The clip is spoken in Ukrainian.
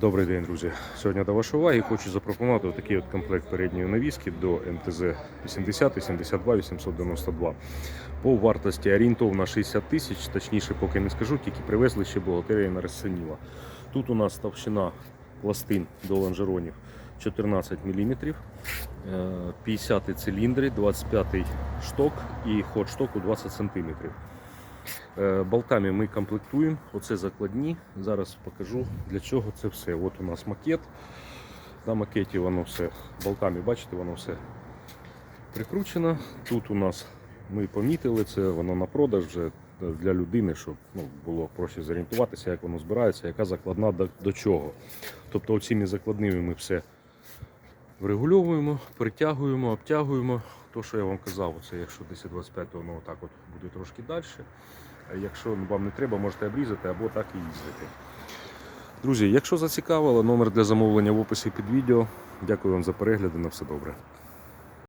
Добрий день, друзі. Сьогодні до вашої уваги хочу запропонувати такий от комплект передньої навіски до МТЗ 80 82 892. По вартості орієнтовно 60 тисяч, точніше поки не скажу, тільки привезли ще бухгалтерія на. Тут у нас товщина пластин до лонжеронів 14 мм, 50 циліндри, 25 шток і ход штоку 20 см. Е, Болтами ми комплектуємо, оце закладні. Зараз покажу для чого це все. От у нас макет. На макеті воно все болтами, бачите, воно все прикручено. Тут у нас ми помітили це, воно на продаж вже для людини, щоб ну, було проще зорієнтуватися, як воно збирається, яка закладна до, до чого. Тобто оціми закладними ми все врегульовуємо, притягуємо, обтягуємо. То, що я вам казав, це якщо 10-25, воно отак от буде трошки далі. Якщо вам не треба, можете обрізати або так і їздити. Друзі, якщо зацікавило, номер для замовлення в описі під відео. Дякую вам за перегляд і на все добре.